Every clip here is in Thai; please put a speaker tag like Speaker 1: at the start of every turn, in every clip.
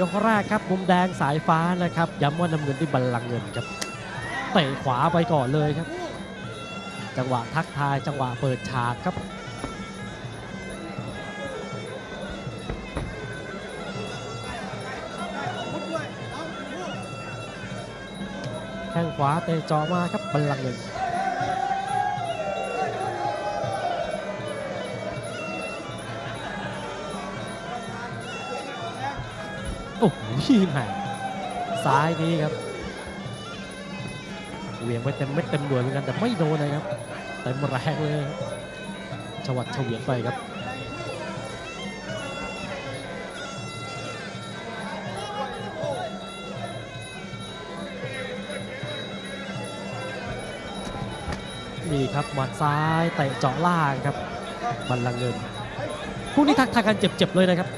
Speaker 1: ยกแรกครับมุมแดงสายฟ้านะครับย้ำว่าน้ำเงินที่บัลลังก์เงินครับเตะขวาไปก่อนเลยครับ จังหวะทักทายจังหวะเปิดฉากครับแข้งขวาเตะจอมาครับบัลลังก์เงิน โอ้โหแม่ซ้ายนี้ครับเวียงไปเต็มเม็ดเต็มหน่วยเหมือนกันแต่ไม่โดนนะครับเต็มแรงเลยชวัดเฉวียนไปครับนี่ครับหมัดซ้ายเตะเจาะล่างครับบัลลังเงินคู่นี้ทักทายกันเจ็บๆเลยนะครับ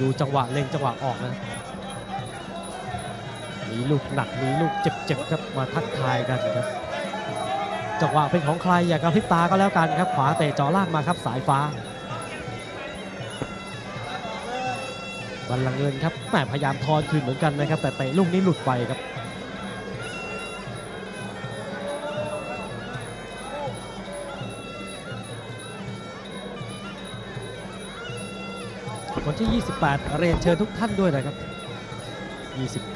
Speaker 1: ดูจังหวะเล็งจังหวะออกนะมีลูกหนักมีลูกเจ็บๆครับมาทักทายกันครับ จังหวะเป็นของใครอย่ากระพริบตาก็แล้วกันครับ ขวาเตะจ่อล่างมาครับสายฟ้าบอลลังเงินครับแหมพยายามทอนคืนเหมือนกันนะครับ แต่เตะลูกนี้หลุดไปครับ วันที่ 28 เรียนเชิญทุกท่านด้วยนะครับ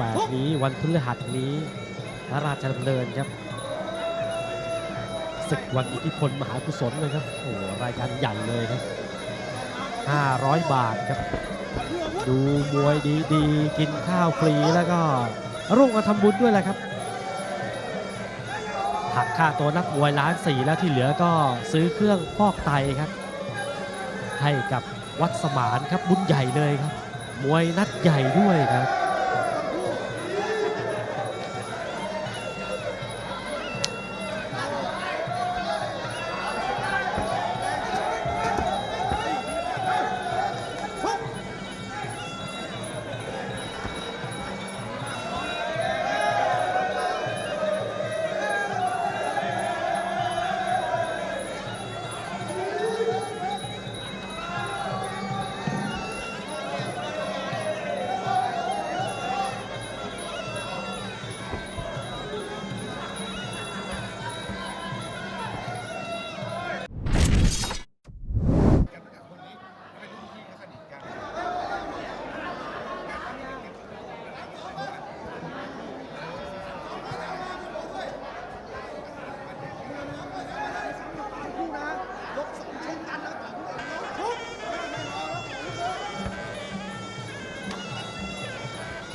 Speaker 1: 28 นี้วันพฤหัสนี้พระราชดำเนินครับศึกวันอิทธิพลมหากุศลเลยครับโอ้โหรายการใหญ่เลยครับ 500 บาทครับ ดูมวยดีๆ กินข้าวฟรีแล้วก็ร่วมกันทำบุญด้วยแหละครับหักค่าตัวนักมวยล้านสี่แล้วที่เหลือก็ซื้อเครื่องฟอกไตครับ ให้กับ วัดสมานครับบุญใหญ่เลยครับ มวยนัดใหญ่ด้วยครับ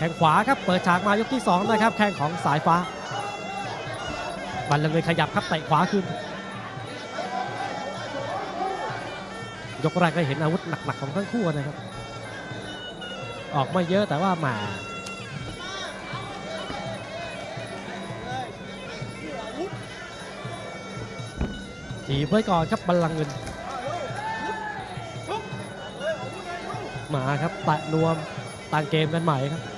Speaker 1: ข้งขวาครับเปิดฉากมายกที่2นะครับแข้งของสายฟ้าบัลลังเลยขยับครับเตะขวาขึ้น ยกแรกก็เห็นอาวุธหนักๆของทั้งคู่นะครับ ออกไมาเยอะแต่ว่าหมาถีบไว้ก่อนครับบัลลังก์เงิน มาครับแตะนวมต่างเกมกันใหม่ครับ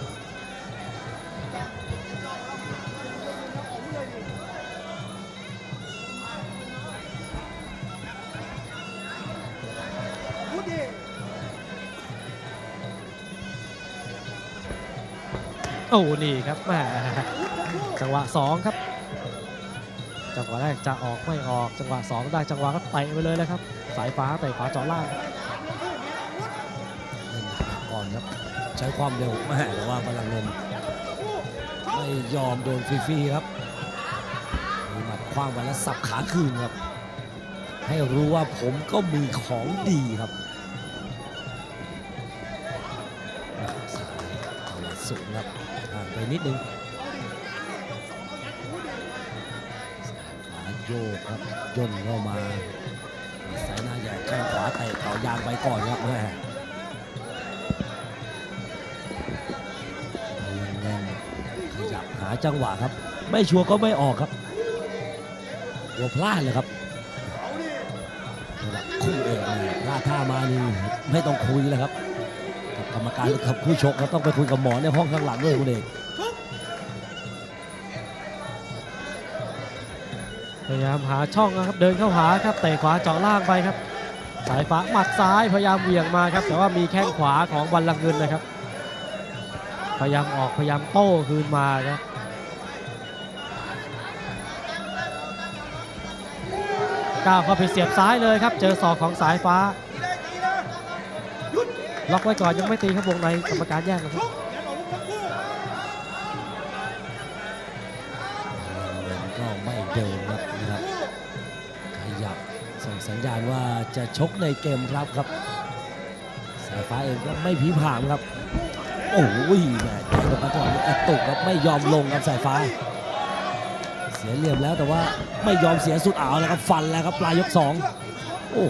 Speaker 1: อ้นี่ครับแหมจังหวะ2ครับ จังหวะแรกจะออกไม่ออกจังหวะ2ได้จังหวะก็เตะไปเลยเลยครับ สายฟ้าเตะขวาเจาะล่าง
Speaker 2: เล่นหนักก่อนครับ ใช้ความเร็วแม่แต่ว่าพลังเงินไม่ยอมโดนฟรีๆครับมีหมัดคว้างไปแล้วสับขาคืนครับ ให้รู้ว่าผมก็มีของดีครับสูงครับ ไปนิดนึงซ้ายขาโยกครับย่นเข้ามาสายหน้าใหญ่แข้งขวาเตะต่อยางไปก่อนครับแม่พลังเงินขยับหาจังหวะครับ ไม่ชัวร์ก็ไม่ออกครับหัวพลาดเลยครับระดับคู่เอกนี่พลาดท่ามานี่ไม่ต้องคุยเลยครับกับกรรมการหรือกับผู้ชกครับต้องไปคุยกับหมอในห้องข้างหลังด้วยคุณเอก
Speaker 1: พยายามหาช่องนะครับเดินเข้าหาครับเตะขวาเจาะล่างไปครับ สายฟ้าหมัดซ้ายพยายามเหวี่ยงมาครับแต่ว่ามีแข้งขวาของวันลังเงินนะครับ พยายามออกพยายามโต้คืนมาครับก้าวเข้าไปเสียบซ้ายเลยครับ เจอศอกของสายฟ้า ล็อกไว้ก่อนยังไม่ตีครับวงในกรรมการแยกนะครับ
Speaker 2: จะชกในเกมรับครับ สายฟ้าเองก็ไม่ผีผามครับ โอ้ยแม่ใจตรงกันจัวนี้กระตุกครับไม่ยอมลงครับสายฟ้า เสียเหลี่ยมแล้วแต่ว่าไม่ยอมเสียสุดอ่าวแล้วครับฟันแล้วครับปลายยกสองโอ้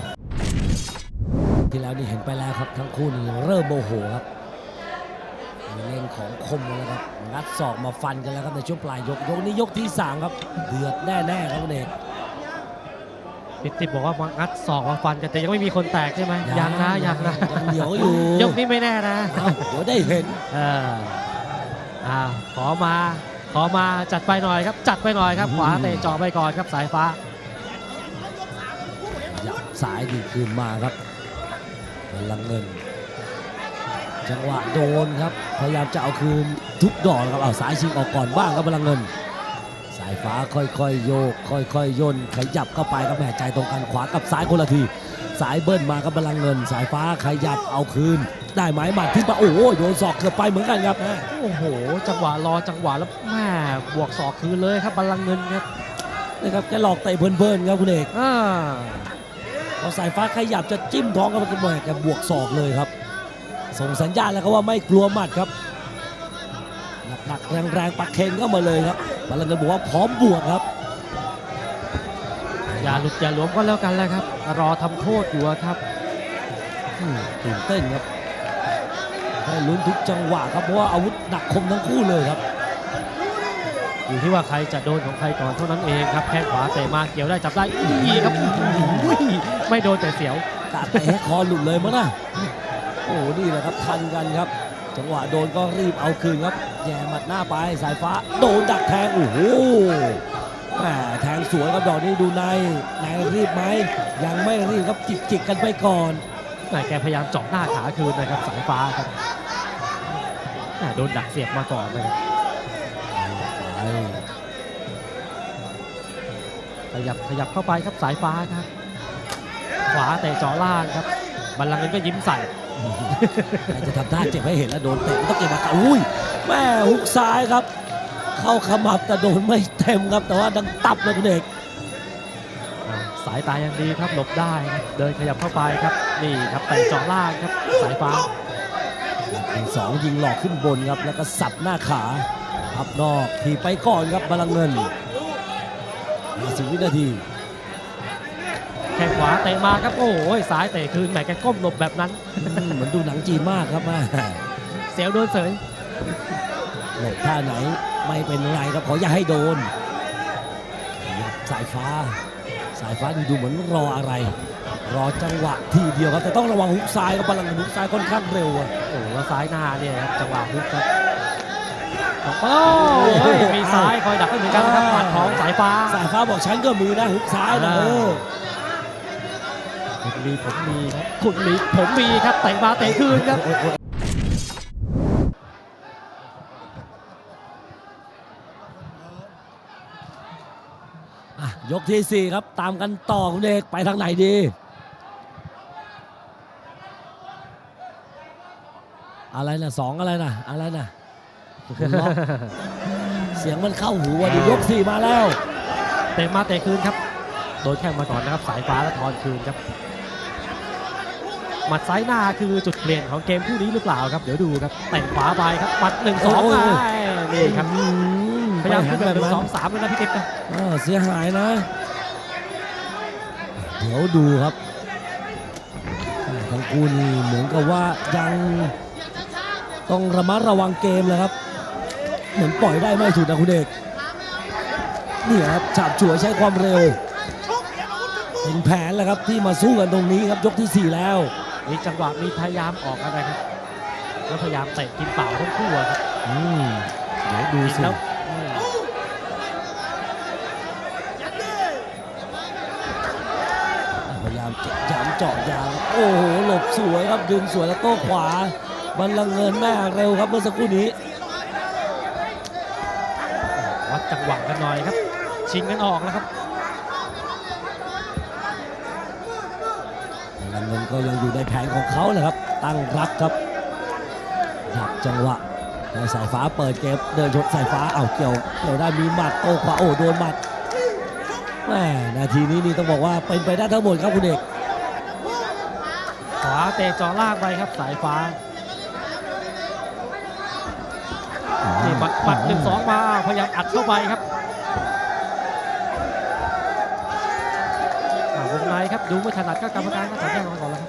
Speaker 2: ที่แล้วนี่เห็นไปแล้วครับทั้งคู่นี่เริ่มโมโหครับมีเล่นของคมแล้วครับงัดศอกมาฟันกันแล้วครับในช่วงปลายยกยกนี้ยกที่สามครับเดือดแน่ๆครับเอก
Speaker 1: พิติบอกว่ามางัดศอกมาฟันกันแต่ยังไม่มีคนแตกใช่ไหมยังนะยังนะ
Speaker 2: ยังเหนียวอยู่
Speaker 1: ยกนี้ไม่แน่นะ
Speaker 2: เอ้าเดี๋ยวได้เห็น
Speaker 1: เอออ่าขอมาขอมาจัดไปหน่อยครับ จัดไปหน่อยครับขวาเตะเจ่อไปก่อนครับสายฟ้า
Speaker 2: ยับสายดีคืนมาครับพลังเงิน จังหวะโดนครับพยายามจะเอาคืนทุกดอกนะครับเอาสายชิงออกก่อนบ้างครับพลังเงินสายฟ้าค่อยๆโยก ค่อยๆย่นขยับเข้าไปครับแหม่ใจตรงกันขวากับซ้ายคนละที สายเบิ้ลมาครับพลังเงิน สายฟ้าขยับเอาคืน ได้ไหมหมัดขึ้นมาโอ้โหโดนศอกเกือบไปเหมือนกันครับ
Speaker 1: โอ้โห จังหวะรอจังหวะแล้วแม่บวกศอกคืนเลยครับบัลลังก์เงินครับ
Speaker 2: นะครับแกหลอกเตะเพลินๆครับคุณเอก
Speaker 1: อ่า
Speaker 2: พอสายฟ้าขยับจะจิ้มท้องกับมันก็บ่อยแกบวกศอกเลยครับ ส่งสัญญาณแล้วครับว่าไม่กลัวหมัดครับหนักๆแรงๆปักเคนเข้ามาเลยครับ บาลังเงินบอกว่าพร้อมบวกครับ
Speaker 1: อย่าหลุดอย่าหลวมก็แล้วกันแหล้วครับ รอทำโทษอยู่อะครับ
Speaker 2: อืมตื่นเต้นครับให้ลุ้นทุกจังหวะครับเพราะว่าอาวุธหนักคมทั้งคู่เลยครับ
Speaker 1: อยู่ที่ว่าใครจะโดนของใครก่อนเท่านั้นเองครับแข้งขวาเตะมาเกี่ยวได้จับได้อีครับอุ้ยไม่โดนแต่เสียว
Speaker 2: กะเตะให้คอหลุดเลยมั้งนะโอ้โหนี่แหละครับทันกันครับ จังหวะโดนก็รีบเอาคืนครับ แย่หมัดหน้าไปสายฟ้าโดนดักแทงโอ้โหแหมแทงสวยครับดอกนี้ดูในในรีบไหมยังไม่รีบครับจิกจิกๆกันไปก่อน
Speaker 1: แต่แกพยายามเจาะหน้าขาคืนนะครับสายฟ้าครับแหม่โดนดักเสียบมาก่อนนะครับ
Speaker 2: ไป
Speaker 1: ขยับขยับเข้าไปครับสายฟ้าครับ ขวาเตะเจาะล่างครับบัลลังก์เงินก็ยิ้มใส่
Speaker 2: ใครจะทำท่าเจ็บให้เห็นแล้วโดนเตะมันต้องเก็บอาการอุ้ย แม่ฮุกซ้ายครับ เข้าขมับแต่โดนไม่เต็มครับ แต่ว่าดังตับเลยคุณเอก
Speaker 1: อ่าสายตายังดีครับหลบได้ครับเดินขยับเข้าไปครับนี่ครับเตะเจาะล่างครับสายฟ้า
Speaker 2: หนึ่งสองยิงหลอกขึ้นบนครับแล้วก็สับหน้าขาพับนอกทีบไปก่อนครับบาลังเงิน20วินาที
Speaker 1: แข้งขวาเตะมาครับโอ้ยซ้ายเตะคืนแหมแกก้มหลบแบบนั้น
Speaker 2: อืมเหมือนดูหนังจีนมากครับแม่
Speaker 1: เสียวโดนเสย
Speaker 2: หลบท่าไหนไม่เป็นไรครับขออย่าให้โดนขยับสายฟ้า สายฟ้าดูดูเหมือนรออะไร รอจังหวะทีเดียวครับแต่ต้องระวังฮุกซ้ายครับบาลังเงินฮุกซ้ายค่อนข้างเร็วอะ
Speaker 1: โอ้แล้วซ้ายหน้าเนี่ยครับจังหวะฮุกครับโอ้ยมีซ้ายคอยดักให้เหมือนกันนะครับหมัดของสายฟ้า
Speaker 2: สายฟ้าบอกฉันก็มีนะฮุกซ้ายนะ
Speaker 1: อ่า
Speaker 2: เออ
Speaker 1: คุณมีผมมีครับคุณมีผมมีครับเตะมาเตะคืนครับ
Speaker 2: ยโอ๊ยอะยกที่ 4 ครับตามกันต่อคุณเอกไปทางไหนดีอะไรนะสองอะไรนะอะไรนะคุณล็อกเสียงมันเข้าหูว่ะดิยกสี่มาแล้ว
Speaker 1: เตะมาเตะคืนครับ โดนแข้งมาก่อนนะครับ สายฟ้าแล้วทอนคืนครับ หมัดซ้ายหน้าคือจุดเปลี่ยนของเกมคู่นี้หรือเปล่าครับ เดี๋ยวดูครับแต่งขวาไปครับหมัดหนึ่งสอง
Speaker 2: โอ้ย
Speaker 1: ไปนี่ครับ
Speaker 2: อืม
Speaker 1: พ ยายามขึ้น
Speaker 2: ไป
Speaker 1: แบบห
Speaker 2: หั
Speaker 1: นึ่
Speaker 2: น
Speaker 1: ง
Speaker 2: แบบ
Speaker 1: สอง
Speaker 2: นั้น
Speaker 1: สามเลยนะพี่ติ๊กนะ
Speaker 2: อ่าเสียหายนะ เดี๋ยวดูครับอ่าทั้งคู่นี่เหมือนกับว่ายังต้องระมัดระวังเกมเลยครับ เหมือนปล่อยได้ไม่ถูกนะคุณเอกเนี่ยครับฉาบฉวยใช้ความเร็วเป็นแผนแหละครับที่มาสู้กันตรงนี้ครับยกทีสี่ 4 แล้ว
Speaker 1: มีจังหวะมีพยายามออกอะไรครับ แล้วพยายามเตะกินเปล่าทั้งคู่อะครับ
Speaker 2: อืมเดี๋ยวดูสิ โอ้โหหลบสวยครับดึงสวยแล้วโต้ขวาบัลลังก์เงินแม่เร็วครับเมื่อสักครู่นี้
Speaker 1: วัดจังหวะกันหน่อยครับ ชิงกันออกแล้วครับ
Speaker 2: บัลลังก์เงินก็ยังอยู่ในแผนของเขาเลยครับ ตั้งรับครับดักจังหวะแต่สายฟ้าเปิดเกมเดินชกสายฟ้าเอาเกี่ยวเกี่ยวได้มีหมัดโต้ขวาโอ้โดนหมัดแม่นาทีนี้นี่ต้องบอกว่าเป็นไปได้ทั้งหมดครับคุณเอก
Speaker 1: ขวาเตะเจอล่างไปครับสายฟ้านี่บัดบัดหนึ่งสองมาพยายามอัดเข้าไปครับวงในครับดูไม่ถนัดก็กรรมการก็จับแยกออกมาก่อนแล้วครั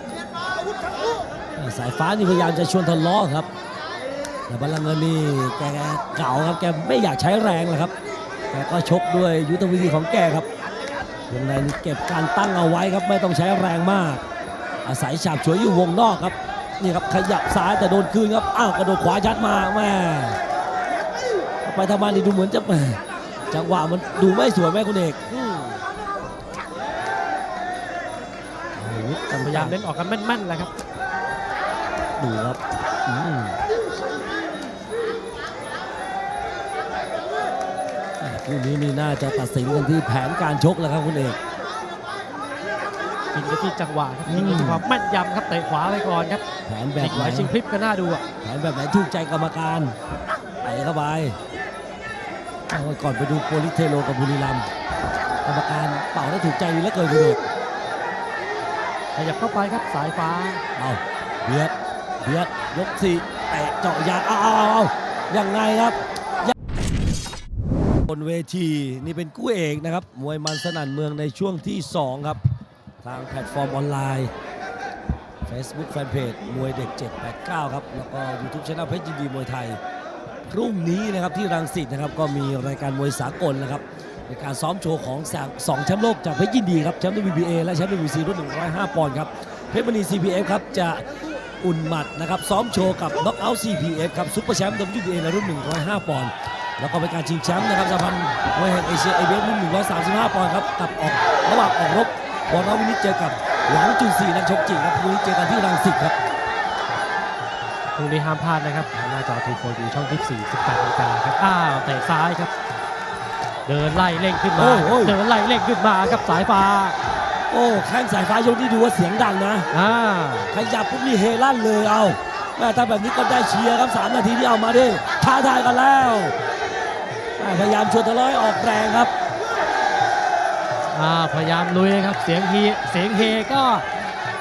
Speaker 1: บ
Speaker 2: สายฟ้านี่พยายามจะชวนทะเลาะครับ แต่บัลลังก์เงินนี่แกเก่าครับแกไม่อยากใช้แรงเลยครับแกก็ชกด้วยยุทธวิธีของแกครับวงในนี่เก็บการตั้งเอาไว้ครับไม่ต้องใช้แรงมาก อาศัยฉาบฉวยอยู่วงนอกครับนี่ครับขยับซ้ายแต่โดนคืนครับอ้าวกระโดดขวายัดมาแม่ไปทำมานี่ดูเหมือนจะแหม่จังหวะมันดูไม่สวยไหมคุณเอก
Speaker 1: อืม
Speaker 2: อาวุธต่งๆ
Speaker 1: พยายามเล่นออกกันแม่นๆแหละครับ
Speaker 2: ดูครับอืมแหม่คู่นี้นี่น่าจะตัดสินกันที่แผนการชกแล้วครับคุณเอก
Speaker 1: กินไปที่จังหวะครับ
Speaker 2: อืม
Speaker 1: กินไปที่ความแม่นยำครับเตะขวาไปก่อนครับ
Speaker 2: แผนแบบ
Speaker 1: จิก
Speaker 2: ไห
Speaker 1: ไห
Speaker 2: น
Speaker 1: วชิงพลิบก็น่าดูอะ
Speaker 2: แผนแบบไหนถูกใจกรรมการไปเข้าไปเอาก่อนไปดูโปลิเทโลกับบุรีรัมย์กรรมการเป่าได้ถูกใจดีเหลือเกินคุณเอก
Speaker 1: ขยับเข้าไปครับสายฟ้า
Speaker 2: เอาเบียดเบียดยกสี่เตะเจาะยางเอาเอาเอาเอายังไงครับยังบนเวทีนี่เป็นกู้เอกนะครับ มวยมันสนั่นเมืองในช่วงที่ 2 ครับ ทางแพลตฟอร์มออนไลน์ Facebook Fanpage มวยเด็ก 789 ครับ แล้วก็ YouTube Channel เพชรยินดีมวยไทย พรุ่งนี้นะครับที่รังสิตนะครับก็มีรายการมวยสากลนะครับในการซ้อมโชว์ของสองแชมป์โลกจากเพชรยินดีครับแชมป์ WBA และแชมป์ WBC รุ่น 105 ปอนด์ครับเพชรมณี CPF ครับจะอุ่นหมัดนะครับซ้อมโชว์กับ Knockout CPF ครับซุปเปอร์แชมป์ WBA ในรุ่น 105 ปอนด์แล้วก็เป็นการชิงแชมป์นะครับสหพันธ์มวยแห่งเอเชียเอเวรุ่น135 ปอนด์ครับกับออกระหว่างออกรบ วอร์นวินิจเจอกับหวังจุนซีนักชกจริงครับพรุ่งนี้เจอกันที่รังสิตครับ
Speaker 1: พรุ่งนี้ห้ามพลาดนะครับทางหน้าจอทูโฟดีช่องที่4 18นาฬิกาครับอ้าวเตะซ้ายครับ เดินไล่เร่งขึ้นมา
Speaker 2: โอ้โห
Speaker 1: เดินไล่เร่งขึ้นมาครับสายฟ้า
Speaker 2: โอ้แข้งสายฟ้ายกนี่ดูว่าเสียงดังนะ
Speaker 1: อ่า
Speaker 2: ขยับปุ๊บนี่เฮลั่นเลยเอาแม่ถ้าแบบนี้ก็ได้เชียร์ครับสามนาทีที่เอามาดิท้าทายกันแล้วแม่พยายามชวนทะเลาะให้ออกแรงครับ
Speaker 1: อ่าพยายามลุยครับเสียงเฮเสียงเฮก็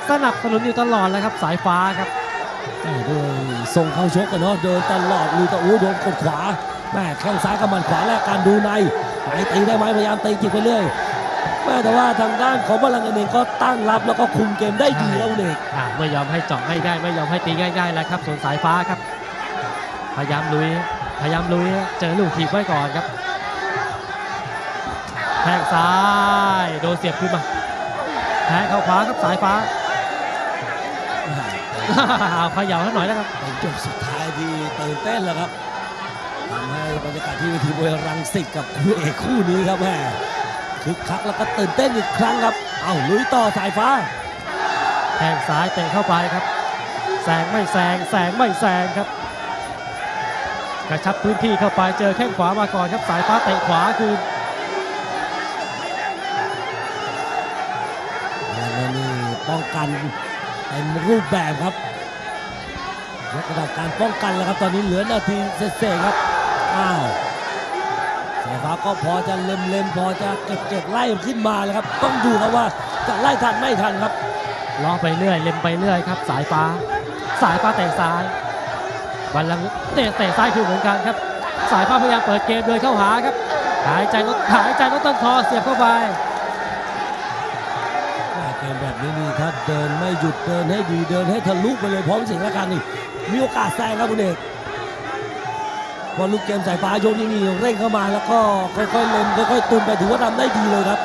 Speaker 1: สนับสนุนอยู่ตลอดเลยครับสายฟ้าครับ
Speaker 2: แม่ด้วยส่งเข้าชกกันเนาะเดินตลอดลุยตะอู้โดนกดขวาแม่แข้งซ้ายกับหมันขวาแลกการดูในไปตีได้ไหมพยายามตีจิกไปเรื่อยแม่แต่ว่าทางด้านของบอลลังก์เองก็ตั้งรับแล้วก็คุมเกมได้ดีแล้วเด็ก
Speaker 1: อ่าไม่ยอมให้เจาะง่ายๆไม่ยอมให้ตีง่ายๆแล้วครับส่วนสายฟ้าครับ พยายามลุยพยายามลุยเจอลูกถีบไว้ก่อนครับแทงซ้าย โดนเสียบขึ้นมาแทงเข้าขวาครับสายฟ้าเอาเขย่าให้หน่อยแล้วครับ
Speaker 2: เป็นจบสุดท้ายที่ตื่นเต้นแล้วครับทำให้บรรยากาศที่เวทีมวยรังสิตกับคู่เอกคู่นี้ครับแม่คึกคักแล้วก็ตื่นเต้นอีกครั้งครับ เอาลุยต่อสายฟ้า
Speaker 1: แทงซ้ายเตะเข้าไปครับแซงไม่แซงแซงไม่แซงครับกระชับพื้นที่เข้าไปเจอแข้งขวามาก่อนครับสายฟ้าเตะขวาคืน
Speaker 2: กันเต็มรูปแบบครับยกระดับการป้องกันแล้วครับตอนนี้เหลือนาทีเศษครับอ้าวสายฟ้าก็พอจะเล็มเล็มๆพอจะเก็บเก็บไล่ขึ้นมาแล้วครับ ต้องดูครับว่าจะไล่ทันไม่ทันครับ
Speaker 1: ล้อไปเรื่อยเล็มไปเรื่อยครับ สายฟ้า สายฟ้าเตะซ้ายบัลลังเตะเตะซ้ายคือเหมือนกันครับ สายฟ้าพยายามเปิดเกมเดินเข้าหาครับ หายใจลดหายใจลดต้นคอเสียบเข้าไป
Speaker 2: นี้นี่ถ้าเดินไม่หยุดเดินให้ดีเดินให้ทะลุไปเลยพร้อมเสียงละกันนี่มีโอกาสแซงครับคุณเอกพอลูกเกมสายฟ้ายกนี่นี่เร่งเข้ามาแล้วก็ค่อยๆเล็มค่อยๆตุนไปถือว่าทำได้ดีเลยครับ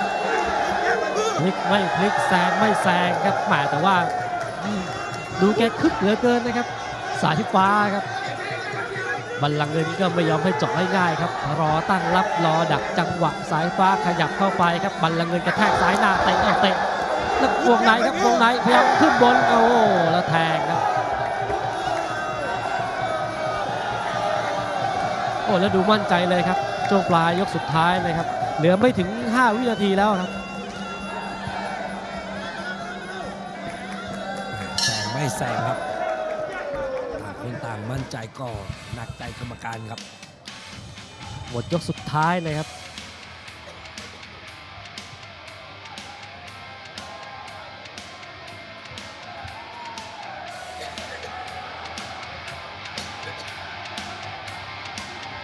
Speaker 1: พลิกไม่พลิกแซงไม่แซงครับแหมแต่ว่าดูแกคึกเหลือเกินนะครับ สายฟ้าครับบัลลังเงินก็ไม่ยอมให้เจาะง่ายๆครับ รอตั้งรับรอดักจังหวะสายฟ้าขยับเข้าไปครับบัลลังเงินกระแทกซ้ายหน้าเตะเอาเตะ แล้ววงในครับวงในพยายามขึ้นบนโอ้โหแล้วแทงครับโอ้แล้วดูมั่นใจเลยครับช่วงปลายยกสุดท้ายนะครับ เหลือไม่ถึง 5 วินาทีแล้วครับ
Speaker 2: แซงไม่แซงครับต่างคนต่างมั่นใจก็หนักใจกรรมการครับ
Speaker 1: หมดยกสุดท้ายเลยครับ